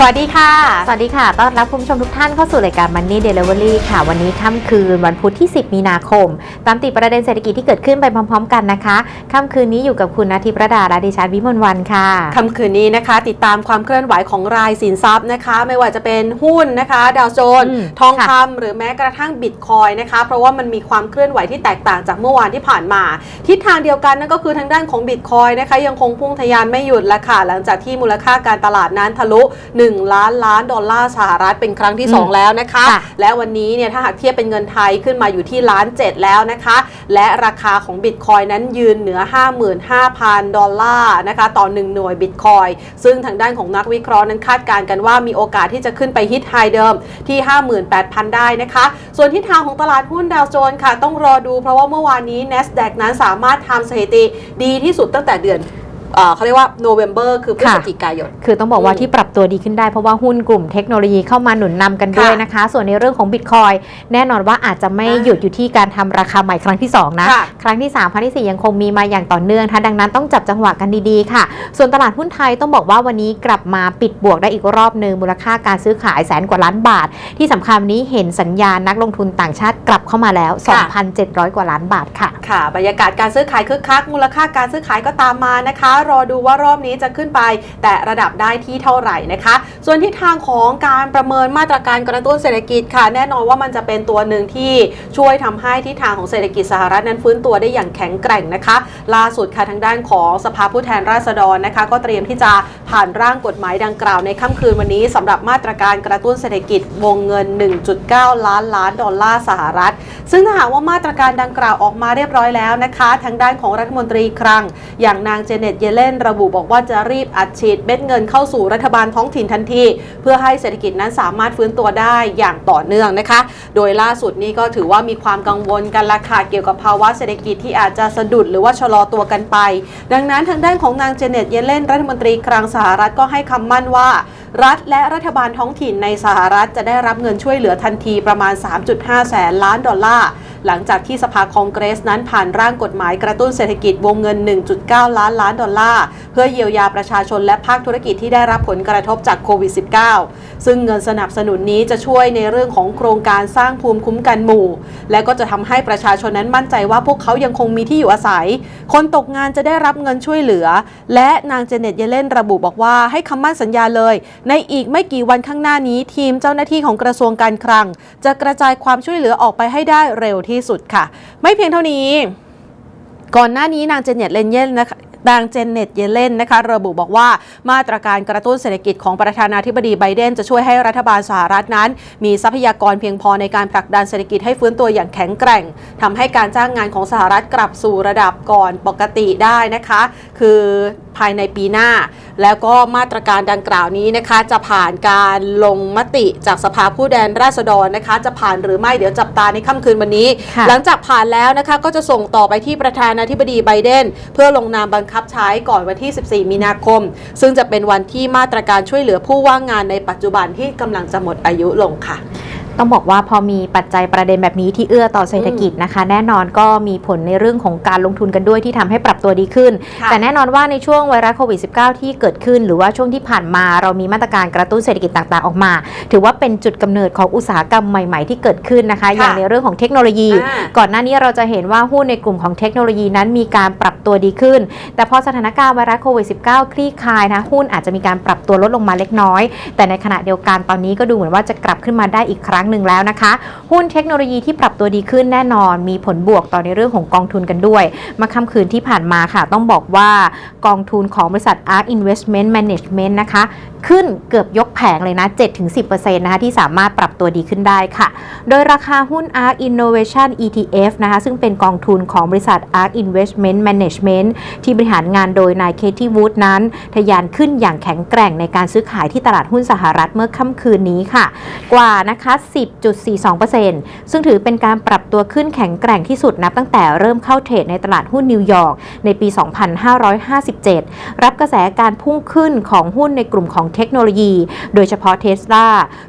สวัสดีค่ะ สวัสดีค่ะ ต้อนรับคุณผู้ชมทุกท่านเข้าสู่รายการ Money Delivery ค่ะ วันนี้ค่ำคืนวันพุธที่ 10 มีนาคม ตามติดประเด็นเศรษฐกิจที่เกิดขึ้นไปพร้อม ๆ กันนะคะ ค่ำคืนนี้อยู่กับคุณนาทิประดาและดิฉันวิมลวันค่ะ ค่ำคืนนี้นะคะ ติดตามความเคลื่อนไหวของรายสินทรัพย์นะคะ ไม่ว่าจะเป็นหุ้นนะคะ ดาวโจนส์อืมทองค่ะคำหรือแม้กระทั่งบิตคอยนะคะ เพราะว่ามันมีความเคลื่อนไหวที่แตกต่างจากเมื่อวานที่ผ่านมา ทิศทางเดียวกันนั่นก็คือทางด้านของบิตคอยนะคะ ยังคงพุ่งทะยานไม่หยุดละค่ะ หลังจากที่มูลค่าการตลาดนั้นทะลุ1ล้านล้านดอลลาร์สหรัฐเป็นครั้งที่อืม2แล้วนะคะค่ะและวันนี้เนี่ยถ้าหากเทียบเป็นเงินไทยขึ้นมาอยู่ที่ล้านเจ็ดแล้วนะคะ และราคาของบิตคอยนั้นยืนเหนือ 55,000 ดอลลาร์นะคะต่อ 1 หน่วยบิตคอยซึ่งทางด้านของนักวิเคราะห์นั้นคาดการณ์กันว่ามีโอกาสที่จะขึ้นไปฮิตไฮเดิมที่ 58,000 ได้นะคะ ส่วนทิศทางของตลาดหุ้นดาวโจนส์ค่ะ ต้องรอดูเพราะว่าเมื่อวานนี้ NASDAQ นั้นสามารถทำสถิติดีที่สุดตั้งแต่เดือน เอ่อเขาเรียกว่าโนเวม ber คือพฤศจิกายน คือต้องบอกว่าอืมที่ปรับตัวดีขึ้นได้เพราะว่าหุ้นกลุ่มเทคโนโลยีเข้ามาหนุนนำกันด้วยค่ะนะคะ ส่วนในเรื่องของบิตคอยแน่นอนว่าอาจจะไม่อ่าหยุดอยู่ที่การทำราคาใหม่ครั้งที่ 2 นะค่ะครั้งที่3ครั้งที่ 4 ยังคงมีมาอย่างต่อเนื่องนะคะดังนั้นต้องจับจังหวะกันดีๆ ค่ะ ส่วนตลาดหุ้นไทยต้องบอกว่าวันนี้กลับมาปิดบวกได้อีกรอบหนึ่งมูลค่าการซื้อขายแสนกว่าล้านบาท ที่สำคัญวันนี้เห็นสัญญาณนักลงทุนต่างชาติกลับเข้ามาแล้วค่ะ2,700 กว่าล้านบาทค่ะค่ะบรรยากาศการซื้อขายคึกคักมูลค่าการซื้อขายก็ตามมานะคะรอดูว่ารอบนี้จะขึ้นไป แต่ระดับได้ที่เท่าไหร่นะคะ ส่วนทิศทางของการประเมินมาตรการกระตุ้นเศรษฐกิจค่ะ แน่นอนว่ามันจะเป็นตัวหนึ่งที่ช่วยทำให้ทิศทางของเศรษฐกิจสหรัฐนั้นฟื้นตัวได้อย่างแข็งแกร่งนะคะ ล่าสุดค่ะทางด้านของสภาผู้แทนราษฎรนะคะ ก็เตรียมที่จะผ่านร่างกฎหมายดังกล่าวในค่ำคืนวันนี้สำหรับมาตรการกระตุ้นเศรษฐกิจวงเงิน 1.9 ล้านล้านดอลลาร์สหรัฐ ซึ่งถ้าหากว่ามาตรการดังกล่าวออกมาเรียบร้อยแล้วนะคะ ทางด้านของรัฐมนตรีคลังอย่างนางเจเน็ตเยเลนระบุบอกว่าจะรีบอัดฉีดเม็ดเงินเข้าสู่รัฐบาลท้องถิ่นทันที เพื่อให้เศรษฐกิจนั้นสามารถฟื้นตัวได้อย่างต่อเนื่องนะคะ โดยล่าสุดนี้ก็ถือว่ามีความกังวลกันละค่ะเกี่ยวกับภาวะเศรษฐกิจที่อาจจะสะดุดหรือว่าชะลอตัวกันไป ดังนั้นทางด้านของนางเจเน็ตเยเลนรัฐมนตรีคลังสหรัฐก็ให้คำมั่นว่า รัฐและรัฐบาลท้องถิ่นในสหรัฐจะได้รับเงินช่วยเหลือทันทีประมาณ 3.5 แสนล้านดอลลาร์ หลังจากที่สภาคองเกรสนั้นผ่านร่างกฎหมายกระตุ้นเศรษฐกิจวงเงิน 1.9 ล้านล้านดอลลาร์ เพื่อเยียวยาประชาชนและภาคธุรกิจที่ได้รับผลกระทบจากโควิด -19 ซึ่งเงินสนับสนุนนี้จะช่วยในเรื่องของโครงการสร้างภูมิคุ้มกันหมู่ และก็จะทำให้ประชาชนนั้นมั่นใจว่าพวกเขายังคงมีที่อยู่อาศัย คนตกงานจะได้รับเงินช่วยเหลือ และนางเจเน็ตเยเลนระบุบอกว่าให้คำมั่นสัญญาเลย ในอีกไม่กี่วันข้างหน้านี้ ทีมเจ้าหน้าที่ของกระทรวงการคลัง จะกระจายความช่วยเหลือออกไปให้ได้เร็วที่สุดค่ะ ไม่เพียงเท่านี้ ก่อนหน้านี้นางเจเน็ตเลนเยนนะคะนางเจเน็ตเยเลนนะคะระบุบอกว่ามาตรการกระตุ้นเศรษฐกิจของประธานาธิบดีไบเดนจะช่วยให้รัฐบาลสหรัฐนั้น มีทรัพยากรเพียงพอในการผลักดันเศรษฐกิจให้ฟื้นตัวอย่างแข็งแกร่งทำให้การจ้างงานของสหรัฐกลับสู่ระดับก่อนปกติได้นะคะ คือ ภายในปีหน้า แล้วก็มาตรการดังกล่าวนี้นะคะจะผ่านการลงมติจากสภาผู้แทนราษฎรนะคะ จะผ่านหรือไม่เดี๋ยวจับตาในค่ำคืนวันนี้ค่ะหลังจากผ่านแล้วนะคะก็จะส่งต่อไปที่ประธานาธิบดีไบเดน เพื่อลงนามบังคับใช้ก่อนวันที่ 14 มีนาคม ซึ่งจะเป็นวันที่มาตรการช่วยเหลือผู้ว่างงานในปัจจุบันที่กำลังจะหมดอายุลงค่ะ ต้องบอกว่าพอมีปัจจัยประเด็นแบบนี้ที่เอื้อต่อเศรษฐกิจนะคะ แน่นอนก็มีผลในเรื่องของการลงทุนกันด้วยที่ทำให้ปรับตัวดีขึ้นค่ะแต่แน่นอนว่าในช่วงไวรัสโควิด -19 ที่เกิดขึ้น หรือว่าช่วงที่ผ่านมาเรามีมาตรการกระตุ้นเศรษฐกิจต่างๆ ออกมา ถือว่าเป็นจุดกำเนิดของอุตสาหกรรมใหม่ๆ ที่เกิดขึ้นนะคะ อย่างในเรื่องของเทคโนโลยีอ่าก่อนหน้านี้เราจะเห็นว่าหุ้นในกลุ่มของเทคโนโลยีนั้นมีการปรับตัวดีขึ้น แต่พอสถานการณ์ไวรัสโควิด -19 คลี่คลายนะหุ้นอาจจะมีการปรับตัวลดลงมาเล็กน้อย แต่ในขณะเดียวกันตอนนี้ก็ดูเหมือนว่าจะกลับขึ้นมาได้อีกครั้งหนึ่งแล้วนะคะ หุ้นเทคโนโลยีที่ปรับตัวดีขึ้นแน่นอน มีผลบวกต่อในเรื่องของกองทุนกันด้วย มาค่ำคืนที่ผ่านมาค่ะ ต้องบอกว่ากองทุนของบริษัท ARK Investment Management นะคะ ขึ้นเกือบยกแผงเลยนะ 7-10%นะคะที่สามารถปรับตัวดีขึ้นได้ค่ะ โดยราคาหุ้น ARK Innovation ETF นะคะซึ่งเป็นกองทุนของบริษัท ARK Investment Management ที่บริหารงานโดยนายเคที่วูดนั้น ทะยานขึ้นอย่างแข็งแกร่งในการซื้อขายที่ตลาดหุ้นสหรัฐเมื่อค่ำคืนนี้ค่ะ กว่านะคะ10.42%ซึ่งถือเป็นการปรับตัวขึ้นแข็งแกร่งที่สุดนับตั้งแต่เริ่มเข้าเทรดในตลาดหุ้นนิวยอร์กในปี 2557 รับกระแสการพุ่งขึ้นของหุ้นในกลุ่มของเทคโนโลยี โดยเฉพาะ Tesla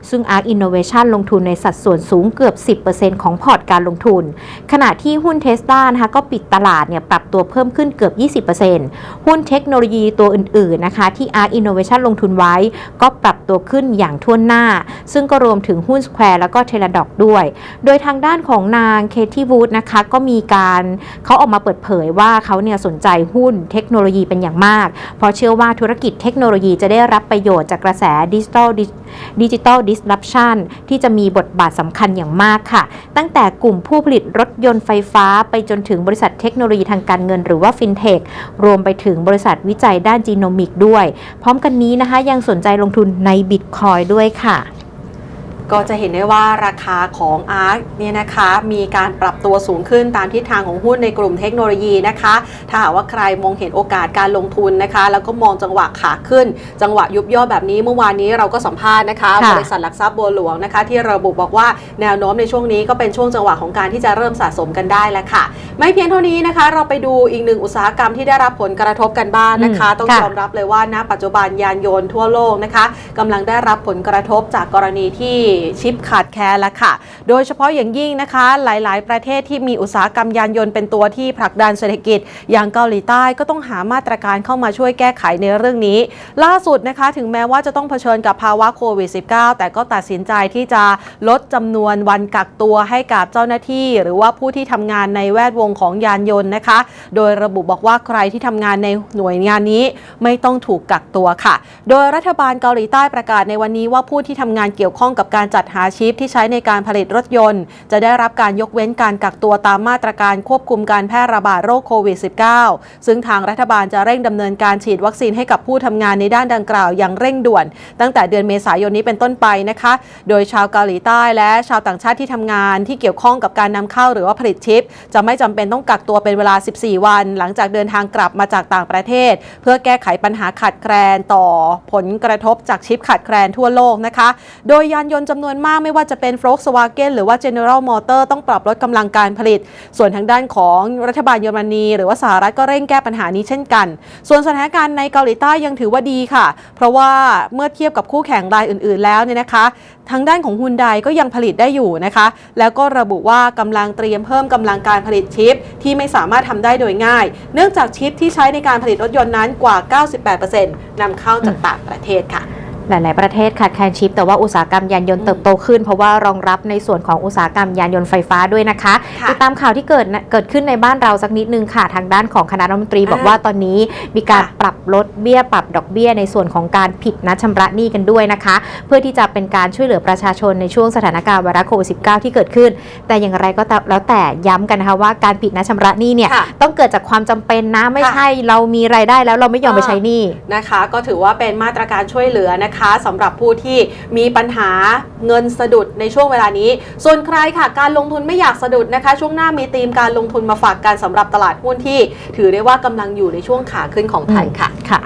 ซึ่ง ARK Innovation ลงทุนในสัดส่วนสูงเกือบ 10%ของพอร์ตการลงทุน ขณะที่หุ้น Tesla นะคะก็ปิดตลาดเนี่ยปรับตัวเพิ่มขึ้นเกือบ 20%หุ้นเทคโนโลยีตัวอื่นๆนะคะที่ ARK Innovation ลงทุนไว้ ก็ปรับตัวขึ้นอย่างท่วหน้า ซึ่งก็รวมถึงหุ้น Square แล้วก็ Teladoc ด้วย โดยทางด้านของนางเคที่วูดนะคะก็มีการเขาออกมาเปิดเผยว่าเขาเนี่ยสนใจหุ้นเทคโนโลยีเป็นอย่างมาก เพราะเชื่อว่าธุรกิจเทคโนโลยีจะได้รับประโยชน์จากกระแสดิจิทัลดิจิทัลดิสล p ชันที่จะมีบทบาทสำคัญอย่างมากค่ะ ตั้งแต่กลุ่มผู้ผลิตรถยนต์ไฟฟ้า ไปจนถึงบริษัทเทคโนโลยีทางการเงินหรือว่าฟินเทครวมไปถึงบริษัทวิจัยด้านจีโนมิกด้วย พร้อมกันนี้นะคะยังสนใจลงทุนในบิตคอยด้วยค่ะ ก็จะเห็นได้ว่าราคาของ ARK เนี่ยนะคะมีการปรับตัวสูงขึ้นตามทิศทางของหุ้นในกลุ่มเทคโนโลยีนะคะ ถ้าหากว่าใครมองเห็นโอกาสการลงทุนนะคะ แล้วก็มองจังหวะขาขึ้น จังหวะยุบย่อแบบนี้เมื่อวานนี้เราก็สัมภาษณ์นะคะค่ะบริษัทหลักทรัพย์บัวหลวงนะคะ ที่ระบุบอกว่าแนวโน้มในช่วงนี้ก็เป็นช่วงจังหวะของการที่จะเริ่มสะสมกันได้แล้วค่ะ ไม่เพียงเท่านี้นะคะ เราไปดูอีกหนึ่งอุตสาหกรรมที่ได้รับผลกระทบกันบ้างนะคะอืมต้องค่ะยอมรับเลยว่าณปัจจุบันยานยนต์ทั่วโลกนะคะกำลังได้รับผลกระทบจากกรณีที่ชิปขาดแคลนแล้วค่ะ โดยเฉพาะอย่างยิ่งนะคะ หลายๆ ประเทศที่มีอุตสาหกรรมยานยนต์เป็นตัวที่ผลักดันเศรษฐกิจ อย่างเกาหลีใต้ก็ต้องหามาตรการเข้ามาช่วยแก้ไขในเรื่องนี้ ล่าสุดนะคะ ถึงแม้ว่าจะต้องเผชิญกับภาวะโควิด -19 แต่ก็ตัดสินใจที่จะลดจำนวนวันกักตัวให้กับเจ้าหน้าที่ หรือว่าผู้ที่ทำงานในแวดวงของยานยนต์นะคะ โดยระบุบอกว่าใครที่ทำงานในหน่วยงานนี้ไม่ต้องถูกกักตัวค่ะ โดยรัฐบาลเกาหลีใต้ประกาศในวันนี้ว่าผู้ที่ทำงานเกี่ยวข้องกับการจัดหาชิปที่ใช้ในการผลิตรถยนต์ จะได้รับการยกเว้นการกักตัวตามมาตรการควบคุมการแพร่ระบาดโรคโควิด -19 ซึ่งทางรัฐบาลจะเร่งดำเนินการฉีดวัคซีนให้กับผู้ทำงานในด้านดังกล่าวอย่างเร่งด่วน ตั้งแต่เดือนเมษายนนี้เป็นต้นไปนะคะ โดยชาวเกาหลีใต้และชาวต่างชาติที่ทำงานที่เกี่ยวข้องกับการนำเข้าหรือว่าผลิตชิป จะไม่จำเป็นต้องกักตัวเป็นเวลา 14 วัน หลังจากเดินทางกลับมาจากต่างประเทศ เพื่อแก้ไขปัญหาขาดแคลนต่อผลกระทบจากชิปขาดแคลนทั่วโลกนะคะ โดยยานยนต์จำำนวนมากไม่ว่าจะเป็น Volkswagen หรือว่า General Motor ต้องปรับลดกำลังการผลิต ส่วนทางด้านของรัฐบาลเยอรมนี หรือว่าสหรัฐก็เร่งแก้ปัญหานี้เช่นกัน ส่วนสถานการณ์ในเกาหลีใต้ยังถือว่าดีค่ะ เพราะว่าเมื่อเทียบกับคู่แข่งรายอื่น ๆ แล้วเนี่ยนะคะ ทางด้านของฮุนไดก็ยังผลิตได้อยู่นะคะ แล้วก็ระบุว่ากำลังเตรียมเพิ่มกำลังการผลิตชิป ที่ไม่สามารถทำได้โดยง่าย เนื่องจากชิปที่ใช้ในการผลิตรถยนต์นั้นกว่า 98%นำเข้าจากต่างประเทศค่ะ หลาย ๆ ประเทศขาดแคลนชิป แต่ว่าอุตสาหกรรมยานยนต์เติบโตขึ้น เพราะว่ารองรับในส่วนของอุตสาหกรรมยานยนต์ไฟฟ้าด้วยนะคะค่ะติดตามข่าวที่เกิดนะเกิดขึ้นในบ้านเราสักนิดนึงค่ะทางด้านของคณะรัฐมนตรีบอกอ่าว่าตอนนี้มีการค่ะปรับลดเบี้ยปรับดอกเบี้ยในส่วนของการผิดนัดชำระหนี้กันด้วยนะคะ เพื่อที่จะเป็นการช่วยเหลือประชาชนในช่วงสถานการณ์ไวรัสโควิด -19 ที่เกิดขึ้น แต่อย่างไรก็ตามแล้วแต่ย้ำกันนะคะว่าการผิดนัดชำระหนี้เนี่ยค่ะต้องเกิดจากความจำเป็นนะไม่ค่ะใช่เรามีรายได้แล้วเราไม่ยอมไปใช้หนี้นะคะ ก็ถือว่าเป็นมาตรการช่วยเหลือนะคะสำหรับผู้ที่มีปัญหาเงินสะดุดในช่วงเวลานี้ ส่วนใครค่ะการลงทุนไม่อยากสะดุดนะคะ ช่วงหน้ามีธีมการลงทุนมาฝากกันสำหรับตลาดหุ้นที่ ถือได้ว่ากำลังอยู่ในช่วงขาขึ้นของไทยค่ะค่ะ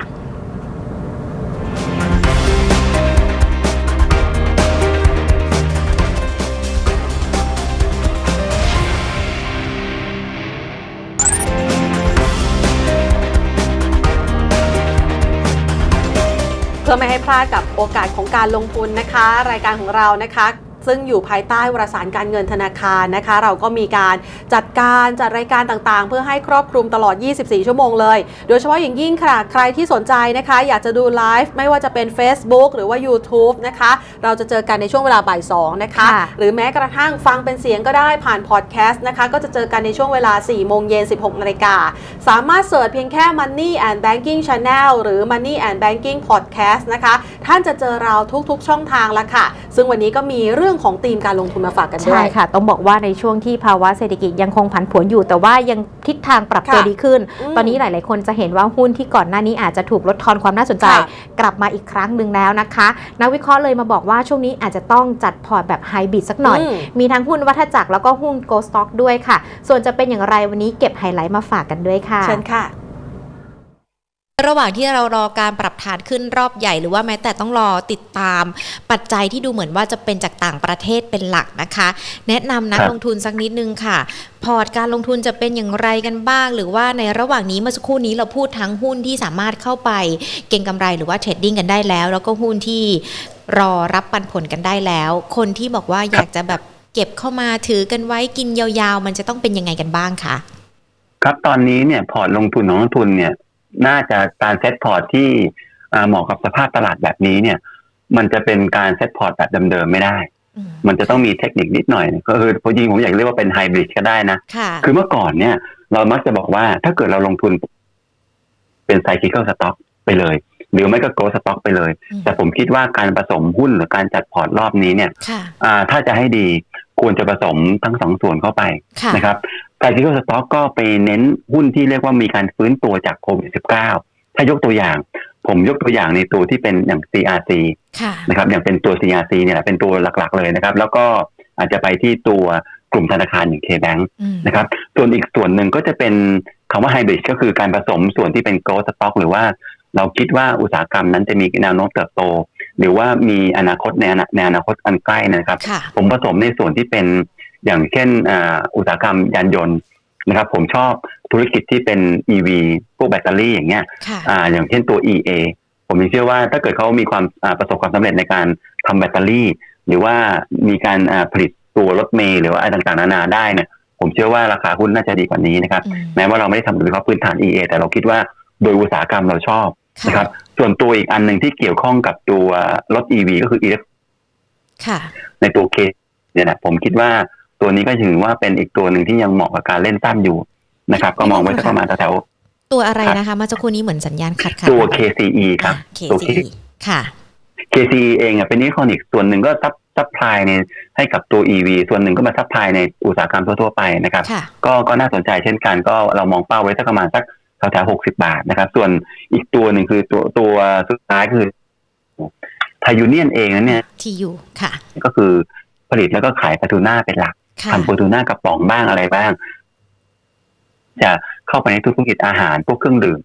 พื่อไม่พลาดกับโอกาสของการลงทุนนะคะ รายการของเรานะคะ ซึ่งอยู่ภายใต้วารสารการเงินธนาคารนะคะ เราก็มีการจัดการจัดรายการต่างๆ เพื่อให้ครอบคลุมตลอด 24 ชั่วโมงเลย โดยเฉพาะอย่างยิ่งค่ะ ใครที่สนใจนะคะ อยากจะดูไลฟ์ไม่ว่าจะเป็น Facebook หรือว่า YouTube นะคะ เราจะเจอกันในช่วงเวลาบ่าย2นะคะค่ะหรือแม้กระทั่งฟังเป็นเสียงก็ได้ผ่านพอดแคสต์นะคะ ก็จะเจอกันในช่วงเวลา 4 โมงเย็น 16 นาฬิกา สามารถเสิร์ชเพียงแค่ Money and Banking Channel หรือ Money and Banking Podcast นะคะ ท่านจะเจอเราทุกๆ ช่องทางแล้วค่ะ ซึ่งวันนี้ก็มีเรื่องของธีมการลงทุนมาฝากกันด้ใช่วยค่ะ ต้องบอกว่าในช่วงที่ภาวะเศรษฐกิจยังคงผันผวนอยู่ แต่ว่ายังทิศทางปรับตัวค่ะดีขึ้นอืมตอนนี้หลายๆ คนจะเห็นว่าหุ้นที่ก่อนหน้านี้อาจจะถูกลดทอนความน่าสนใจค่ะกลับมาอีกครั้งหนึ่งแล้วนะคะนักวิเคราะห์เลยมาบอกว่าช่วงนี้อาจจะต้องจัดพอร์ตแบบไฮบริดสักหน่อยอืมมีทั้งหุ้นวัฏจักรแล้วก็หุ้นโกลด์สต็อกด้วยค่ะ ส่วนจะเป็นอย่างไรวันนี้เก็บไฮไลท์มาฝากกันด้วยค่ะ เชิญค่ะ ระหว่างที่เรารอการปรับฐานขึ้นรอบใหญ่ หรือว่าแม้แต่ต้องรอติดตามปัจจัยที่ดูเหมือนว่าจะเป็นจากต่างประเทศเป็นหลักนะคะ แนะนำนักครับลงทุนสักนิดนึงค่ะ พอร์ตการลงทุนจะเป็นอย่างไรกันบ้าง หรือว่าในระหว่างนี้เมื่อสักครู่นี้เราพูดทั้งหุ้นที่สามารถเข้าไปเก็งกำไรหรือว่าเทรดดิ้งกันได้แล้ว แล้วก็หุ้นที่รอรับปันผลกันได้แล้ว คนที่บอกว่าอยากจะแบบเก็บเข้ามาถือกันไว้กินยาวๆ มันจะต้องเป็นยังไงกันบ้างคะครับตอนนี้เนี่ยพอร์ตลงทุนของนักลงทุนเนี่ย น่าจะการเซตพอร์ตที่อ่าเหมาะกับสภาพตลาดแบบนี้เนี่ย มันจะเป็นการเซตพอร์ตแบบเดิมๆไม่ได้อืมมันจะต้องมีเทคนิคนิดหน่อย ก็คือจริงๆผมอยากเรียกว่าเป็นไฮบริดก็ได้นะค่ะคือเมื่อก่อนเนี่ย เรามักจะบอกว่าถ้าเกิดเราลงทุนเป็นไซคิ c ลสต็อกไปเลย หรือไม่ก็โกลสต็อกไปเลยอืมแต่ผมคิดว่าการผสมหุ้นหรือการจัดพอร์ตรอบนี้เนี่ยค่ะอ่าถ้าจะให้ดีควรจะผสมทั้งสองส่วนเข้าไปค่ะนะครับ ไซคิ c ลสต็อกก็ไปเน้นหุ้นที่เรียกว่ามีการฟื้นตัวจากโควิด -19 ถ้ายกตัวอย่าง ผมยกตัวอย่างในตัวที่เป็นอย่าง CRC ค่ะนะครับอย่างเป็นตัว CRC เนี่ยแหละเป็นตัวหลักๆเลยนะครับ แล้วก็อาจจะไปที่ตัวกลุ่มธนาคารอย่าง KBank อืมนะครับ ส่วนอีกส่วนหนึ่งก็จะเป็นคำว่าไฮบริดก็คือการผสมส่วนที่เป็น growth stock หรือว่าเราคิดว่าอุตสาหกรรมนั้นจะมีแนวโน้มเติบโต หรือว่ามีอนาคตในอนาในอนาคตอันใกล้นะครับค่ะผมผสมในส่วนที่เป็น อย่างเช่นอ่าอุตสาหกรรมยานยนต์นะครับ ผมชอบธุรกิจที่เป็น EV พวกแบตเตอรี่อย่างเงี้ยค่ะอ่าอย่างเช่นตัว EA ผมยังเชื่อว่าถ้าเกิดเขามีความอ่าประสบความสำเร็จในการทำแบตเตอรี่ หรือว่ามีการอ่าผลิตตัวรถเมล์หรือว่าอะไรต่างๆนานาได้เนี่ยผมเชื่อว่าราคาหุ้นน่าจะดีกว่านี้นะครับอืมแม้ว่าเราไม่ได้ทำโดยเฉพาะพื้นฐาน EA แต่เราคิดว่าโดยอุตสาหกรรมเราชอบนะครับ ส่วนตัวอีกอันหนึ่งที่เกี่ยวข้องกับตัวรถ EV ก็คือ e ค่ะในตัวเคเนี่ยนะผมคิดว่า ตัวนี้ก็ถือว่าเป็นอีกตัวหนึ่งที่ยังเหมาะกับการเล่นตั้มอยู่นะครับ ก็มองไว้สักประมาณแถวตัวอะไรนะคะเมื่อสักครู่นี้เหมือนสัญญาณขัดขัดๆตัว KCE ครับอะตัว KCE ค่ะ KCE เองอะเป็นนิคอนิกส่วนหนึ่งก็ซับซัพพลายในให้กับตัว EV ส่วนหนึ่งก็มาซัพพลายในอุตสาหกรรมทั่วๆไปนะครับค่ะก็ก็น่าสนใจเช่นกันก็เรามองเป้าไว้สักประมาณสักแถวๆหกสิบาทนะครับ ส่วนอีกตัวหนึ่งคือตัวตัวสุดท้ายคือไทยูเนียนเองนั้นเนี่ย TU ค่ะ ก็คือผลิตแล้วก็ขายปลาทูน่าเป็นหลักค่ะ ทำปลาทูน่ากระป๋องบ้างอะไรบ้าง จะเข้าไปในธุรกิจอาหารพวกเครื่องดื่ม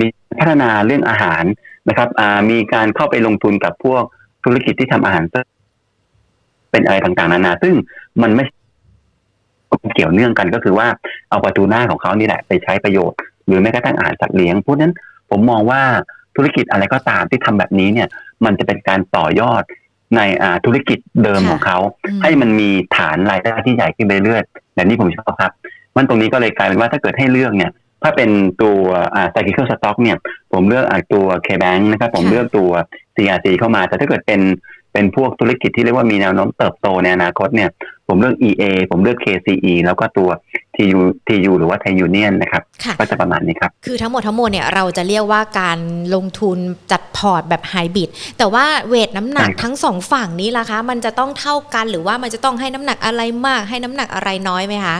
มีพัฒนาเรื่องอาหารนะครับมีการเข้าไปลงทุนกับพวกธุรกิจที่ทำอาหาร เป็นอะไรต่างๆนานา ซึ่งมันไม่เกี่ยวเนื่องกันก็คือว่าเอาปลาทูน่าของเขานี่แหละไปใช้ประโยชน์ หรือแม้กระทั่งอาหารสัตว์เลี้ยงเพราะนั้นผมมองว่าธุรกิจอะไรก็ตามที่ทำแบบนี้เนี่ย มันจะเป็นการต่อยอด ในอ่าธุรกิจเดิมค่ะของเขาอืมให้มันมีฐานรายได้ที่ใหญ่ขึ้นไปเรื่อยๆแบบนี้ผมชอบครับ มันตรงนี้ก็เลยกลายเป็นว่าถ้าเกิดให้เลือกเนี่ย ถ้าเป็นตัวอ่า cyclical stock เนี่ย ผมเลือกอ่าตัว K-Bank นะครับ ผมค่ะเลือกตัว CRC เข้ามา แต่ถ้าเกิดเป็นเป็นพวกธุรกิจที่เรียกว่ามีแนวโน้มเติบโตในอนาคตเนี่ย ผมเลือก EA ผมเลือก KCE แล้วก็ตัว TU TU หรือว่าไทยูเนียนนะครับ ค่ะ ก็จะประมาณนี้ครับ คือทั้งหมดทั้งมวลเนี่ยเราจะเรียกว่าการลงทุนจัดพอร์ตแบบไฮบริดแต่ว่าเวทน้ำหนักใช่ครับ ทั้งสองฝั่งนี้ล่ะคะ มันจะต้องเท่ากันหรือว่ามันจะต้องให้น้ำหนักอะไรมาก ให้น้ำหนักอะไรน้อยไหมคะ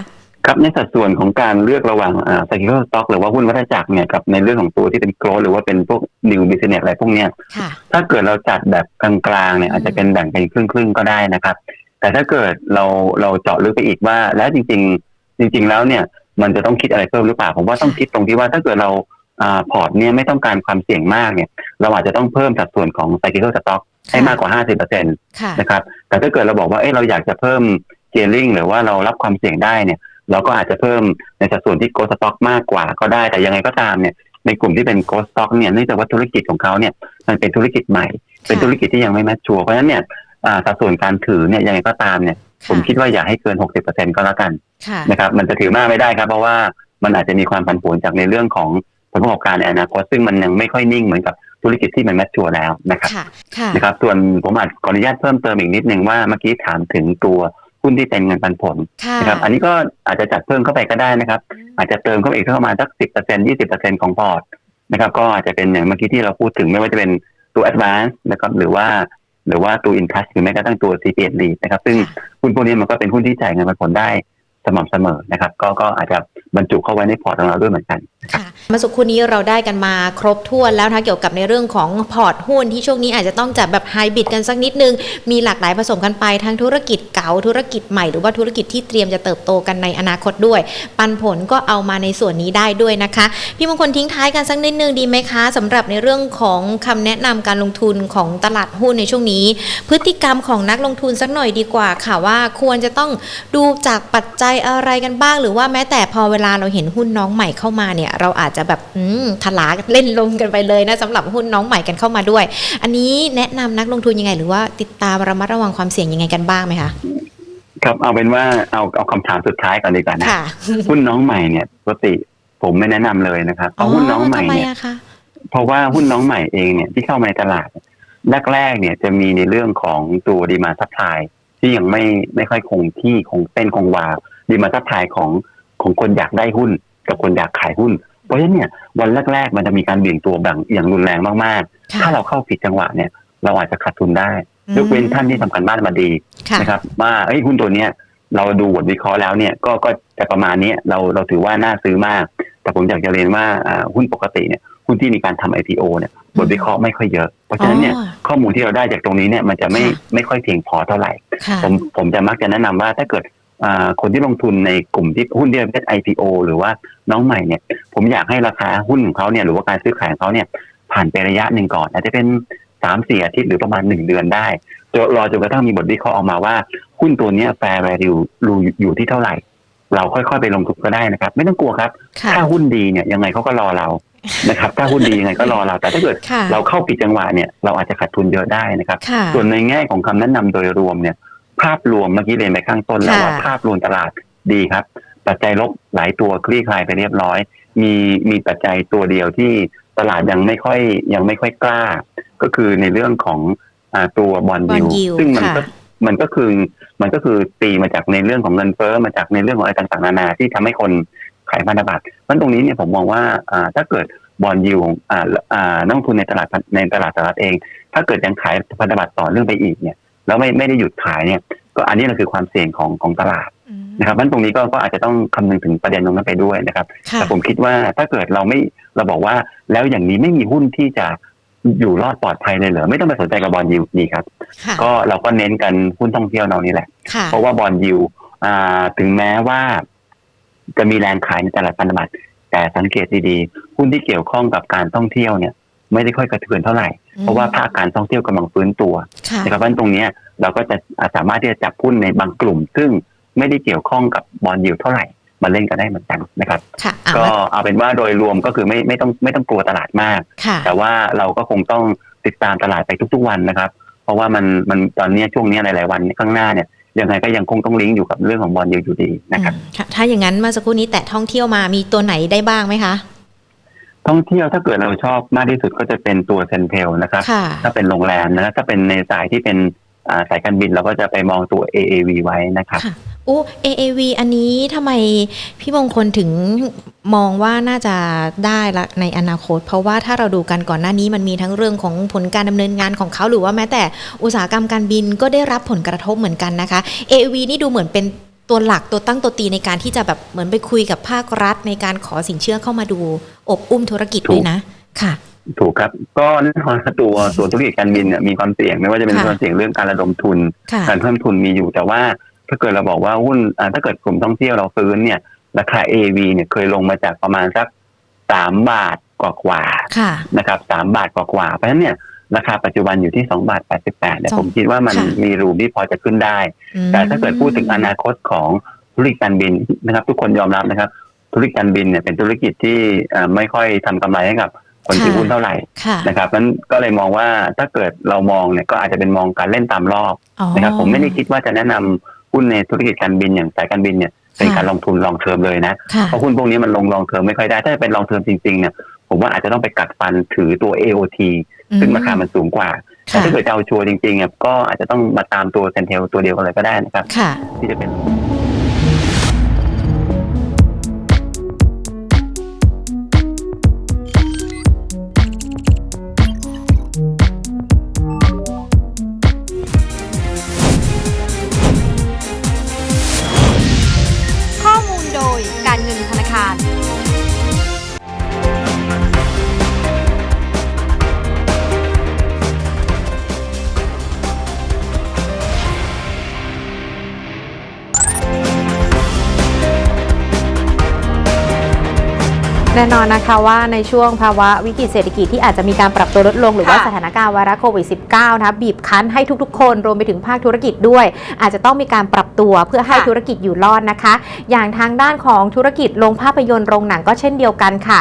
ครับในสัดส่วนของการเลือกระหว่างอ่า cyclical stock หรือว่าหุ้นวัฏจักรเนี่ยกับในเรื่องของตัวที่เป็น growth หรือว่าเป็นพวก new business อะไรพวกเนี้ย ค่ะ ถ้าเกิดเราจัดแบบกลางๆเนี่ยอืมอาจจะเป็นแบ่งเป็นครึ่งๆก็ได้นะครับ แต่ถ้าเกิดเราเราเจาะลึกไปอีกว่า แล้วจริง ๆ จริง ๆ แล้วเนี่ย มันจะต้องคิดอะไรเพิ่มหรือเปล่าผมว่าต้องคิดตรงที่ว่าถ้าเกิดเราอ่าพอร์ตเนี่ยไม่ต้องการความเสี่ยงมากเนี่ยเราอาจจะต้องเพิ่มสัดส่วนของ cyclical stock ให้มากกว่า 50%ค่ะนะครับแต่ถ้าเกิดเราบอกว่าเอ้เราอยากจะเพิ่ม gearing หรือว่าเรารับความเสี่ยงได้เนี่ยเราก็อาจจะเพิ่มในสัดส่วนที่ growth stock มากกว่าก็ได้แต่ยังไงก็ตามเนี่ยในกลุ่มที่เป็น growth stock เนี่ยเนื่องจากว่าธุรกิจของเขาเนี่ยมันเป็นธุรกิจใหม่ เป็นธุรกิจที่ยังไม่แมชชัวร์เพราะฉะนั้นเนี่ยอ่า สัดส่วนการถือเนี่ยยังไงก็ตามเนี่ย ผมคิดว่าอย่าให้เกิน60%ก็แล้วกันค่ะนะครับ มันจะถือมากไม่ได้ครับ เพราะว่ามันอาจจะมีความผันผวนจากในเรื่องของผลประกอบการในอนาคตซึ่งมันยังไม่ค่อยนิ่งเหมือนกับธุรกิจที่มันแมชชัวร์แล้วนะครับค่ะค่ะนะครับ ส่วนผมอาจขออนุญาตเพิ่มเติมอีกนิดนึงว่าเมื่อกี้ถามถึงตัวหุ้นที่เป็นเงินปันผลค่ะนะครับอันนี้ก็อาจจะจัดเพิ่มเข้าไปก็ได้นะครับ อาจจะเติมเข้าไปอีกสักประมาณสักสิบเปอร์เซ็นยี่สิบเปอร์เซ็นของพอร์ตนะครับ ก็อาจจะเป็นอย่างเมื่อกี้ที่เราพูดถึงไม่ว่าจะเป็นตัว advance นะครับหรือว่า หรือว่าตัว in touch หรือแม้กระทั่งตัว CPN lead นะครับซึ่งหุ้นพวกนี้มันก็เป็นหุ้นที่จ่ายเงินปันผลได้ สม่ำเสมอนะครับ ก็ก็อาจจะบรรจุเข้าไว้ในพอร์ตของเราด้วยเหมือนกันค่ะมื่อสักคู่นี้เราได้กันมาครบถ้วนแล้วนะคะเกี่ยวกับในเรื่องของพอร์ตหุ้นที่ช่วงนี้อาจจะต้องจัดแบบไฮบริดกันสักนิดนึง มีหลากหลายผสมกันไปทั้งธุรกิจเก่าธุรกิจใหม่หรือว่าธุรกิจที่เตรียมจะเติบโตกันในอนาคตด้วย ปันผลก็เอามาในส่วนนี้ได้ด้วยนะคะ พี่มงคลทิ้งท้ายกันสักนิดนึงดีไหมคะสำหรับในเรื่องของคำแนะนำการลงทุนของตลาดหุ้นในช่วงนี้ พฤติกรรมของนักลงทุนสักหน่อยดีกว่าค่ะว่าควรจะต้องดูจากปัจจัยอะไรกันบ้าง หรือว่าแม้แต่พอเวลาเราเห็นหุ้นน้องใหม่เข้ามาเนี่ย เราอาจจะแบบอืมทลาเล่นลงกันไปเลยนะสำหรับหุ้นน้องใหม่กันเข้ามาด้วย อันนี้แนะนำนักลงทุนยังไง หรือว่าติดตามระมัดระวังความเสี่ยงยังไงกันบ้างไหมคะครับเอาเป็นว่าเอาเอาคำถามสุดท้ายก่อนดีกว่านะค่ะหุ้นน้องใหม่เนี่ยปกติผมไม่แนะนำเลยนะครับเพราะหุ้นน้องใหม่ทำไมเนี่ยอะคะเพราะว่าหุ้นน้องใหม่เองเนี่ยที่เข้ามาในตลาดแรกๆเนี่ยจะมีในเรื่องของตัวดีมาซัพพลายที่ยังไม่ไม่ค่อยคงที่คงเต้นคงวา ดีมาซัพพลายของของคนอยากได้หุ้น กับคนอยากขายหุ้น เพราะฉะนั้นเนี่ยวันแรก ๆ มันจะมีการเบี่ยงตัวแบ่งอย่างรุนแรงมากค่ะๆถ้าเราเข้าผิดจังหวะเนี่ยเราอาจจะขาดทุนได้อืมยกเว้นท่านที่ทำการบ้านมาดีค่ะนะครับว่าเอ้ยหุ้นตัวเนี้ยเราดูบทวิเคราะห์แล้วเนี่ยก็ก็จะประมาณนี้เราเราถือว่าน่าซื้อมาก แต่ผมอยากจะเรียนว่าอ่าหุ้นปกติเนี่ยหุ้นที่มีการทำ IPO เนี่ยบทวิเคราะห์ไม่ค่อยเยอะ เพราะฉะนั้นเนี่ยอ๋อข้อมูลที่เราได้จากตรงนี้เนี่ยมันจะไม่ค่ะไม่ค่อยเพียงพอเท่าไหร่ค่ะผมผมจะมักจะแนะนำว่าถ้าเกิดอ่า คนที่ลงทุนในกลุ่มที่หุ้นที่เป็น IPO หรือว่าน้องใหม่เนี่ย ผมอยากให้ราคาหุ้นของเขาเนี่ยหรือว่าการซื้อขายของเขาเนี่ยผ่านไประยะหนึ่งก่อน อาจจะเป็นสามสี่อาทิตย์หรือประมาณหนึ่งเดือนได้จนรอจนกระทั่งมีบทวิเคราะห์ออกมาว่า หุ้นตัวเนี้ย fair value อยู่อยู่ที่เท่าไหร่ เราค่อยๆไปลงทุนก็ได้นะครับ ไม่ต้องกลัวครับค่ะถ้าหุ้นดีเนี่ยยังไงเขาก็รอเรานะครับ ถ้าหุ้นดียังไงก็รอเรา แต่ถ้าเกิดค่ะเราเข้าผิดจังหวะเนี่ยเราอาจจะขาดทุนเยอะได้นะครับค่ะส่วนในแง่ของคำแนะนำโดยรวมเนี่ย ภาพรวมเมื่อกี้เรียนไปข้างต้นแล้วค่ะว่าภาพรวมตลาดดีครับ ปัจจัยลบหลายตัวคลี่คลายไปเรียบร้อย มีมีปัจจัยตัวเดียวที่ตลาดยังไม่ค่อยยังไม่ค่อยกล้า ก็คือในเรื่องของอาตัวบอลบอยูลยิวซึ่งมันก็ค่ะมันก็คือมันก็คือตีมาจากในเรื่องของเงินเฟ้อมาจากในเรื่องของอะไรต่างๆนานาที่ทำให้คนขายพันธบัตรเพราะตรงนี้เนี่ยผมมองว่าอ่าถ้าเกิดบอลยูของอ่าอ่านักลงทุนในตลาดพันในตลาดสหรัฐเอง ถ้าเกิดยังขายพันธบัตรต่อเนื่องไปอีกเนี่ย แล้วไม่ไม่ได้หยุดขายเนี่ย ก็อันนี้แหละคือความเสี่ยงของของตลาดอืมนะครับเพราะฉะนั้นตรงนี้ก็ก็อาจจะต้องคำนึงถึงประเด็นตรงนั้นไปด้วยนะครับค่ะแต่ผมคิดว่าถ้าเกิดเราไม่เราบอกว่าแล้วอย่างนี้ไม่มีหุ้นที่จะอยู่รอดปลอดภัยเลยเหรอไม่ต้องไปสนใจกับบอลยูดีครับค่ะก็เราก็เน้นกันหุ้นท่องเที่ยวเรานี่แหละค่ะเพราะว่าบอลยูอ่าถึงแม้ว่า จะมีแรงขายในตลาดพันธบัตรแต่สังเกตดีๆหุ้นที่เกี่ยวข้องกับการท่องเที่ยวเนี่ย ไม่ได้ค่อยกระเทือนเท่าไหร่ เพราะว่าภาคการท่องเที่ยวกำลังฟื้นตัวค่ะนะครับเพราะฉะนั้นตรงเนี้ยเราก็จะสามารถที่จะจับหุ้นในบางกลุ่ม ซึ่งไม่ได้เกี่ยวข้องกับบอลยูเท่าไหร่มาเล่นกันได้เหมือนกันนะครับค่ะอะก็มาเอาเป็นว่าโดยรวมก็คือไม่ไม่ต้องไม่ต้องกลัวตลาดมากค่ะแต่ว่าเราก็คงต้องติดตามตลาดไปทุกๆวันนะครับ เพราะว่ามันมันตอนเนี้ยช่วงเนี้ยหลายๆวันข้างหน้าเนี่ยยังไงก็ยังคงต้องลิงก์อยู่กับเรื่องของบอลยูอยู่ดีนะครับอืมค่ะถ้าอย่างนั้นเมื่อสักครู่นี้แต่ท่องเที่ยวมามีตัวไหนได้บ้างไหมคะ ท่องเที่ยวถ้าเกิดเราชอบมากที่สุดก็จะเป็นตัวเซนเทลนะครับ ค่ะ ถ้าเป็นโรงแรมนะถ้าเป็นในสายที่เป็นอ่าสายการบินเราก็จะไปมองตัว AAV ไว้นะครับ ค่ะโอ้ AAV อันนี้ทำไมพี่มงคลถึงมองว่าน่าจะได้ละในอนาคต เพราะว่าถ้าเราดูกันก่อนหน้านี้มันมีทั้งเรื่องของผลการดำเนินงานของเขาหรือว่าแม้แต่อุตสาหกรรมการบินก็ได้รับผลกระทบเหมือนกันนะคะ AAV นี่ดูเหมือนเป็น ตัวหลักตัวตั้งตัวตีในการที่จะแบบเหมือนไปคุยกับภาครัฐในการขอสินเชื่อเข้ามาดู อบอุ้มธุรกิจด้วยนะ ค่ะ ถูกครับ ก็แน่นอนตัวตัวธุรกิจการบินเนี่ยมีความเสี่ยงไม่ว่าจะเป็นค่ะความเสี่ยงเรื่องการระดมทุนค่ะการเพิ่มทุนมีอยู่แต่ว่า ถ้าเกิดเราบอกว่าหุ้นอ่าถ้าเกิดกลุ่มท่องเที่ยวเราฟื้นเนี่ยราคา AV เนี่ยเคยลงมาจากประมาณสักสามบาทกว่าๆค่ะนะครับสามบาทกว่าๆเพราะฉะนั้นเนี่ย ราคาปัจจุบันอยู่ที่สองบาทแปดสิบแปดเนี่ยสองผมคิดว่ามันค่ะมีรูมที่พอจะขึ้นได้อืมแต่ถ้าเกิดพูดถึงอนาคตของธุรกิจการบินนะครับ ทุกคนยอมรับนะครับ ธุรกิจการบินเนี่ยเป็นธุรกิจที่เอ่อไม่ค่อยทำกำไรให้กับคนถือหุ้นเท่าไหร่ค่ะนะครับนั้นก็เลยมองว่าถ้าเกิดเรามองเนี่ยก็อาจจะเป็นมองการเล่นตามรอบอ๋อนะครับ ผมไม่ได้คิดว่าจะแนะนำหุ้นในธุรกิจการบินอย่างสายการบินเนี่ยเป็นค่ะการลงทุนลองเทอมเลยนะค่ะเพราะหุ้นพวกนี้มันลงลองเทอมไม่ค่อยได้ ถ้าเป็นลองเทอมจริงๆเนี่ยผมว่าอาจจะต้องไปกัดฟันถือตัว AOT ซึ่งราคามันสูงกว่าแต่ค่ะถ้าเกิดจะเอาชัวร์จริงๆเนี่ยก็อาจจะต้องมาตามตัวเซนเทลตัวเดียวกันเลยก็ได้นะครับค่ะที่จะเป็น แน่นอนนะคะว่าในช่วงภาวะวิกฤตเศรษฐกิจที่อาจจะมีการปรับตัวลดลง หรือว่าค่ะสถานการณ์ไวรัสโควิด -19 นะคะบีบคั้นให้ทุกๆ คนรวมไปถึงภาคธุรกิจด้วย อาจจะต้องมีการปรับตัวเพื่อให้ค่ะธุรกิจอยู่รอดนะคะ อย่างทางด้านของธุรกิจโรงภาพยนตร์โรงหนังก็เช่นเดียวกันค่ะ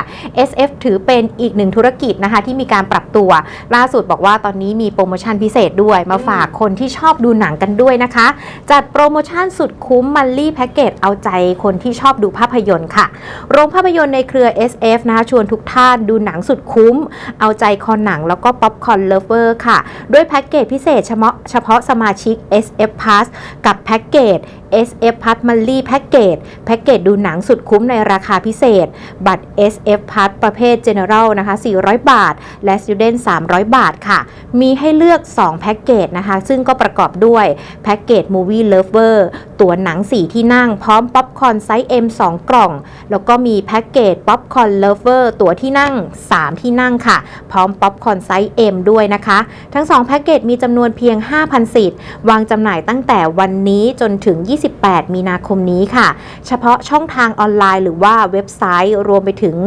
SF ถือเป็นอีกหนึ่งธุรกิจนะคะที่มีการปรับตัว ล่าสุดบอกว่าตอนนี้มีโปรโมชั่นพิเศษด้วย มาฝากคนที่ชอบดูหนังกันด้วยนะคะ จัดโปรโมชั่นสุดคุ้มมันลี่แพ็กเกจเอาใจคนที่ชอบดูภาพยนตร์ค่ะ โรงภาพยนตร์ในเครือ SF นะคะชวนทุกท่านดูหนังสุดคุ้ม เอาใจคอหนังแล้วก็ป๊อปคอร์นเลเวอร์ค่ะ ด้วยแพ็กเกจพิเศษเฉพาะเฉพาะสมาชิก SF Plus กับแพ็กเกจ SF Plus m o n t h l y แพ็กเกจแพ็กเกจดูหนังสุดคุ้มในราคาพิเศษ บัตร SF Plus ประเภท General นะคะ 400 บาท และ Student 300 บาทค่ะ มีให้เลือก 2 แพ็กเกจนะคะ ซึ่งก็ประกอบด้วย แพ็กเกจ Movie Lover ตั๋วหนัง 4 ที่นั่ง พร้อมป๊อปคอร์นไซส์ M 2 กล่อง แล้วก็มีแพ็กเกจป๊อปคอร์นเลเวอร์ตั๋วที่นั่ง 3 ที่นั่งค่ะ พร้อมป๊อปคอร์นไซส์ M ด้วยนะคะ ทั้ง 2 แพ็กเกจมีจำนวนเพียง 5,000 สิทธิ์ วางจำหน่ายตั้งแต่วันนี้จนถึง 28 มีนาคมนี้ค่ะ เฉพาะช่องทางออนไลน์หรือว่าเว็บไซต์รวมไปถึง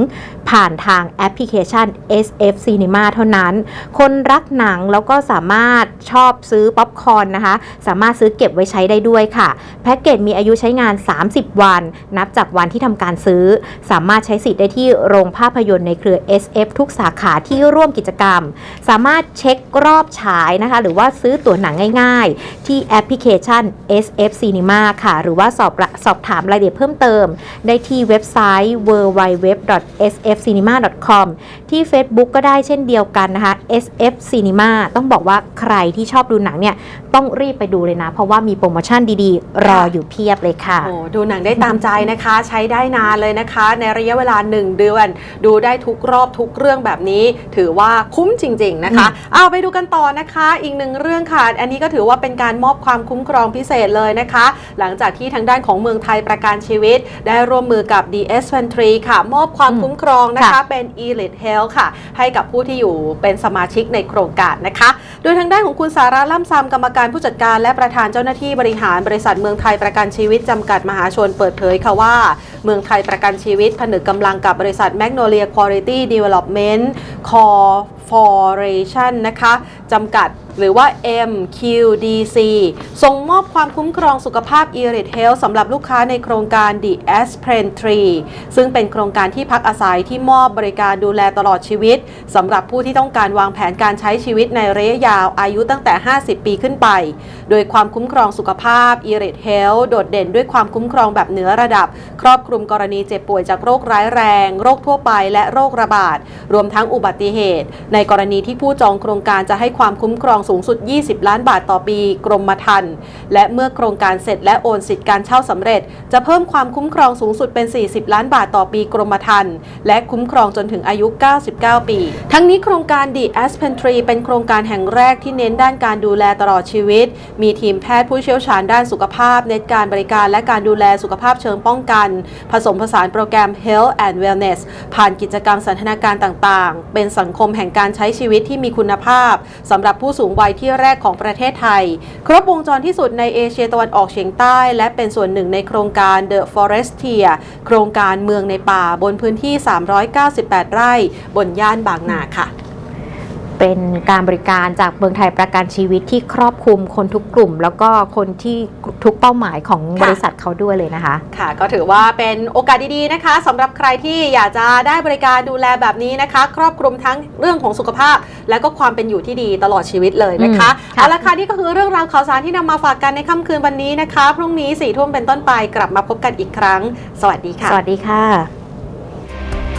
ผ่านทางแอปพลิเคชัน SF Cinema เท่านั้น คนรักหนังแล้วก็สามารถชอบซื้อป๊อปคอร์นนะคะ สามารถซื้อเก็บไว้ใช้ได้ด้วยค่ะ แพ็กเกจมีอายุใช้งาน 30 วัน นับจากวันที่ทำการซื้อ สามารถใช้สิทธิ์ได้ที่โรงภาพยนตร์ในเครือ SF ทุกสาขาที่ร่วมกิจกรรม สามารถเช็ครอบฉายนะคะ หรือว่าซื้อตั๋วหนังง่าย ๆ ที่แอปพลิเคชัน SF Cinema ค่ะ หรือว่าสอบสอบถามรายละเอียดเพิ่มเติม ได้ที่เว็บไซต์ www.sfcinema.com ที่ Facebook ก็ได้เช่นเดียวกันนะคะ SF Cinema ต้องบอกว่าใครที่ชอบดูหนังเนี่ยต้องรีบไปดูเลยนะ เพราะว่ามีโปรโมชั่นดีๆ รออยู่เพียบเลยค่ะโอ้ดูหนังได้ตามใจนะคะ ใช้ได้นานเลยนะคะ ในระยะเวลา1 เดือน ดูได้ทุกรอบทุกเรื่องแบบนี้ ถือว่าคุ้มจริง ๆ นะคะเอาไปดูกันต่อนะคะ อีกหนึ่งเรื่องค่ะ อันนี้ก็ถือว่าเป็นการมอบความคุ้มครองพิเศษเลยนะคะ หลังจากที่ทางด้านของเมืองไทยประกันชีวิต ได้ร่วมมือกับ DS f a n t r y ค่ะ มอบความคุ้มครองนะคะค่ะเป็น Elite Health ค่ะ ให้กับผู้ที่อยู่เป็นสมาชิกในโครงการนะคะ โดยทางด้านของคุณสาระล่ำซำกรรมการผู้จัดการและประธานเจ้าหน้าที่บริหารบริษัทเมืองไทยประกันชีวิตจำกัดมหาชนเปิดเผยค่ะว่า เมืองไทยประกันชีวิตผนึกกำลังกับับบริษัท Magnolia Quality Development Corporation นะคะจำกัดหรือว่า MQDC ส่งมอบความคุ้มครองสุขภาพ e r i t Health สำหรับลูกค้าในโครงการ The Aspirin Tree ซึ่งเป็นโครงการที่พักอาศัยที่มอบบริการดูแลตลอดชีวิตสำหรับผู้ที่ต้องการวางแผนการใช้ชีวิตในระยะยาวอายุตั้งแต่ 50 ปีขึ้นไป โดยความคุ้มครองสุขภาพ e r i t Health โดดเด่นด้วยความคุ้มครองแบบเหนือระดับ ครอบคลุมกรณีเจ็บป่วยจากโรคร้ายแรง โรคทั่วไปและโรคระบาด รวมทั้งอุบัติเหตุ ในกรณีที่ผู้จองโครงการจะให้ความคุ้มครองสูงสุด 20 ล้านบาทต่อปีกรมธรรม์และเมื่อโครงการเสร็จและโอนสิทธิการเช่าสำเร็จ จะเพิ่มความคุ้มครองสูงสุดเป็น 40 ล้านบาทต่อปีกรมธรรม์และคุ้มครองจนถึงอายุ 99 ปี ทั้งนี้โครงการ The Aspen Tree เป็นโครงการแห่งแรกที่เน้นด้านการดูแลตลอดชีวิต มีทีมแพทย์ผู้เชี่ยวชาญด้านสุขภาพ เน้นการบริการและการดูแลสุขภาพเชิงป้องกัน ผสมผสานโปรแกรม Health and Wellness ผ่านกิจกรรมสันทนาการต่างๆ เป็นสังคมแห่งการใช้ชีวิตที่มีคุณภาพสำหรับผู้สูงวัยที่แรกของประเทศไทย ครบวงจรที่สุดในเอเชียตะวันออกเฉียงใต้ และเป็นส่วนหนึ่งในโครงการ The Forestia โครงการเมืองในป่าบนพื้นที่ 398 ไร่ บนย่านบางนาค่ะ เป็นการบริการจากเมืองไทยประกันชีวิตที่ครอบคลุมคนทุกกลุ่ม แล้วก็คนที่ทุกเป้าหมายของค่ะบริษัทเขาด้วยเลยนะคะ ค่ะ ก็ถือว่าเป็นโอกาสดีๆนะคะสำหรับใครที่อยากจะได้บริการดูแลแบบนี้นะคะ ครอบคลุมทั้งเรื่องของสุขภาพ และก็ความเป็นอยู่ที่ดีตลอดชีวิตเลยนะคะอืมค่ะเอาละค่ะนี่ก็คือเรื่องราวข่าวสารที่นำมาฝากกันในค่ำคืนวันนี้นะคะ พรุ่งนี้สี่ทุ่มเป็นต้นไปกลับมาพบกันอีกครั้ง สวัสดีค่ะ สวัสดีค่ะ